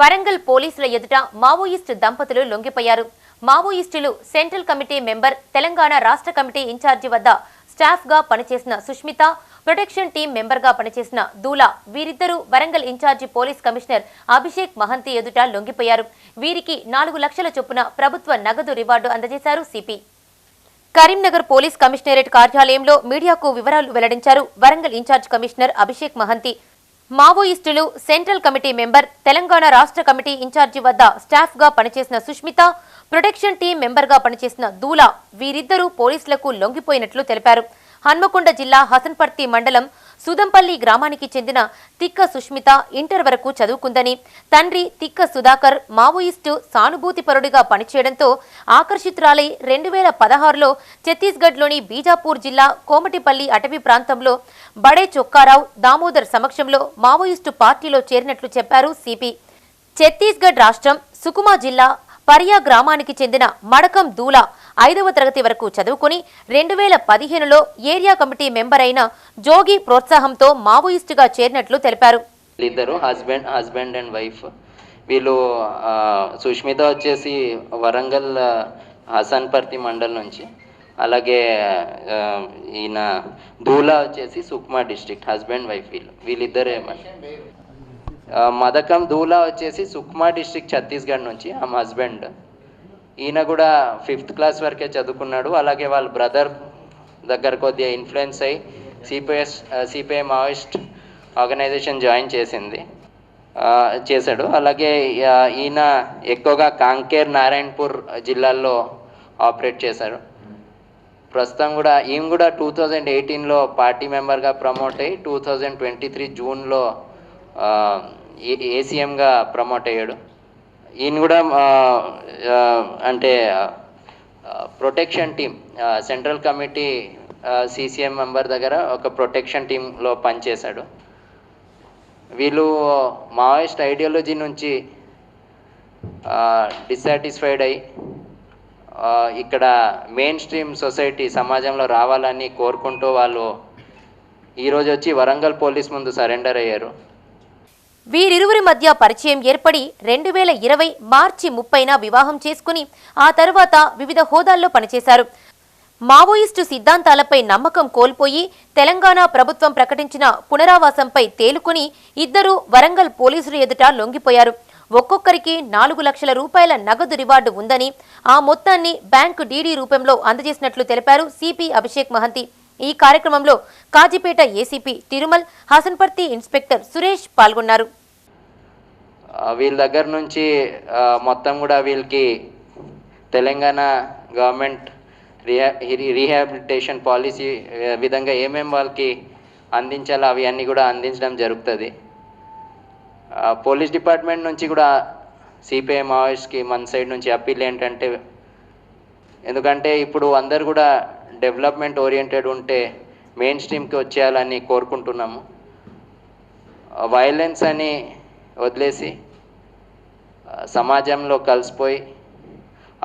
వరంగల్ పోలీసుల ఎదుట మావోయిస్టు దంపతులు లొంగిపోయారు. మావోయిస్టులు సెంట్రల్ కమిటీ మెంబర్ తెలంగాణ రాష్ట్ర కమిటీ ఇన్ఛార్జి వద్ద స్టాఫ్గా పనిచేసిన సుష్మిత ప్రొటెక్షన్ టీం మెంబర్గా పనిచేసిన దూలా వీరిద్దరూ Warangal incharge police commissioner Abhishek Mohanty ఎదుట లొంగిపోయారు. వీరికి నాలుగు లక్షల చొప్పున ప్రభుత్వ నగదు రివార్డు అందజేశారు సిపి. కరీంనగర్ పోలీస్ కమిషనరేట్ కార్యాలయంలో మీడియాకు వివరాలు వెల్లడించారు. వరంగల్ ఇన్ఛార్జ్ కమిషనర్ అభిషేక్ మహంతి మావోయిస్టులు సెంట్రల్ కమిటీ మెంబర్ తెలంగాణ రాష్ట్ర కమిటీ ఇన్ఛార్జి వద్ద స్టాఫ్గా పనిచేసిన సుష్మిత ప్రొటెక్షన్ టీం మెంబర్గా పనిచేసిన దూలా వీరిద్దరూ పోలీసులకు లొంగిపోయినట్లు తెలిపారు. హన్మకొండ జిల్లా హసన్పర్తి మండలం సుదంపల్లి గ్రామానికి చెందిన తిక్క సుష్మిత ఇంటర్ వరకు చదువుకుందని తండ్రి తిక్క సుధాకర్ మావోయిస్టు సానుభూతిపరుడిగా పనిచేయడంతో ఆకర్షితురాలై రెండు వేల పదహారులో ఛత్తీస్గఢ్లోని బీజాపూర్ జిల్లా కోమటిపల్లి అటవీ ప్రాంతంలో బడే చొక్కారావు దామోదర్ సమక్షంలో మావోయిస్టు పార్టీలో చేరినట్లు చెప్పారు సిపి. ఛత్తీస్గఢ్ రాష్ట్రం సుకుమా జిల్లా పరియా గ్రామానికి చెందిన మడకం దూలా ఐదవ తరగతి వరకు చదువుకుని రెండు వేల పదిహేనులో ఏరియా కమిటీ మెంబర్ అయిన జోగి ప్రోత్సాహంతో మావోయిస్టుగా చేరినట్లు తెలిపారు. ఇద్దరు హస్బెండ్ హస్బెండ్ అండ్ వైఫ్. వీళ్ళు సుష్మిత వచ్చేసి వరంగల్ హసన్పర్తి మండల్ నుంచి. అలాగే ఈయన దూలా వచ్చేసి సుక్మా డిస్ట్రిక్ట్ హస్బెండ్ వైఫ్ వీళ్ళు. వీళ్ళిద్దరు మదకం దూలా వచ్చేసి సుక్మా డిస్ట్రిక్ట్ ఛత్తీస్గఢ్ నుంచి. ఆమె హస్బెండ్. ఈయన కూడా ఫిఫ్త్ క్లాస్ వరకే చదువుకున్నాడు. అలాగే వాళ్ళ బ్రదర్ దగ్గర కొద్దిగా ఇన్ఫ్లుయెన్స్ అయ్యి CPS CPI Maoist organisation join చేసింది. చేశాడు. అలాగే ఈయన ఎక్కువగా కాంకేర్ నారాయణపూర్ జిల్లాల్లో ఆపరేట్ చేశారు. ప్రస్తుతం కూడా ఈయన కూడా టూ థౌజండ్ ఎయిటీన్లో పార్టీ మెంబర్గా ప్రమోట్ అయ్యి టూ థౌజండ్ ట్వంటీ త్రీ జూన్లో ఏసీఎంగా ప్రమోట్ అయ్యాడు. ఈయన కూడా అంటే protection team central committee CCM member దగ్గర ఒక ప్రొటెక్షన్ టీంలో పనిచేశాడు. వీళ్ళు మావోయిస్ట్ ఐడియాలజీ నుంచి డిస్సాటిస్ఫైడ్ అయ్యి ఇక్కడ మెయిన్ స్ట్రీమ్ సొసైటీ సమాజంలో రావాలని కోరుకుంటూ వాళ్ళు ఈరోజు వచ్చి వరంగల్ పోలీస్ ముందు సరెండర్ అయ్యారు. వీరిరువురి మధ్య పరిచయం ఏర్పడి రెండు వేల ఇరవై మార్చి ముప్పైన వివాహం చేసుకుని ఆ తరువాత వివిధ హోదాల్లో పనిచేశారు. మావోయిస్టు సిద్ధాంతాలపై నమ్మకం కోల్పోయి తెలంగాణ ప్రభుత్వం ప్రకటించిన పునరావాసంపై తేలుకుని ఇద్దరూ వరంగల్ పోలీసులు ఎదుట లొంగిపోయారు. ఒక్కొక్కరికి నాలుగు లక్షల రూపాయల నగదు రివార్డు ఉందని ఆ మొత్తాన్ని బ్యాంకు డీడీ రూపంలో అందజేసినట్లు తెలిపారు సిపి అభిషేక్ మహంతి. ఈ కార్యక్రమంలో కాజీపేట ఏసీపీ తిరుమల్ హసన్పర్తి ఇన్స్పెక్టర్ సురేష్ పాల్గొన్నారు. వీళ్ళ దగ్గర నుంచి మొత్తం కూడా వీళ్ళకి తెలంగాణ గవర్నమెంట్ రియా రీహాబిలిటేషన్ పాలసీ విధంగా ఏమేమి వాళ్ళకి అందించాలో అవి అన్నీ కూడా అందించడం జరుగుతుంది. పోలీస్ డిపార్ట్మెంట్ నుంచి కూడా సిపిఐ మావోయిస్ట్కి మన సైడ్ నుంచి అప్పీల్ ఏంటంటే ఎందుకంటే ఇప్పుడు అందరు కూడా డెవలప్మెంట్ ఓరియంటెడ్ ఉంటే మెయిన్ స్ట్రీమ్కి వచ్చేయాలని కోరుకుంటున్నాము. వైలెన్స్ అని వదిలేసి సమాజంలో కలిసిపోయి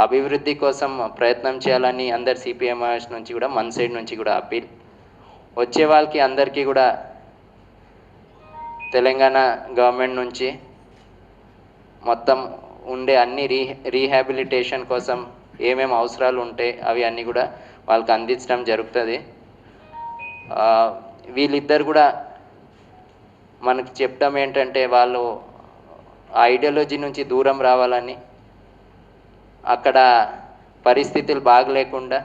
అభివృద్ధి కోసం ప్రయత్నం చేయాలని అందరు సిపిఎంఎస్ నుంచి కూడా మన సైడ్ నుంచి కూడా అప్పీల్. వచ్చే వాళ్ళకి అందరికీ కూడా తెలంగాణ గవర్నమెంట్ నుంచి మొత్తం ఉండే అన్ని రీ రీహాబిలిటేషన్ కోసం ఏమేమి అవసరాలు ఉంటాయి అవి అన్నీ కూడా వాళ్ళకి అందించడం జరుగుతుంది. వీళ్ళిద్దరు కూడా మనకు చెప్పడం ఏంటంటే వాళ్ళు ఐడియాలజీ నుంచి దూరం రావాలని అక్కడ పరిస్థితులు బాగలేకుండా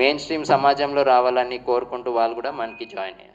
మెయిన్ స్ట్రీమ్ సమాజంలో రావాలని కోరుకుంటూ వాళ్ళు కూడా మనకి జాయిన్ అయ్యారు.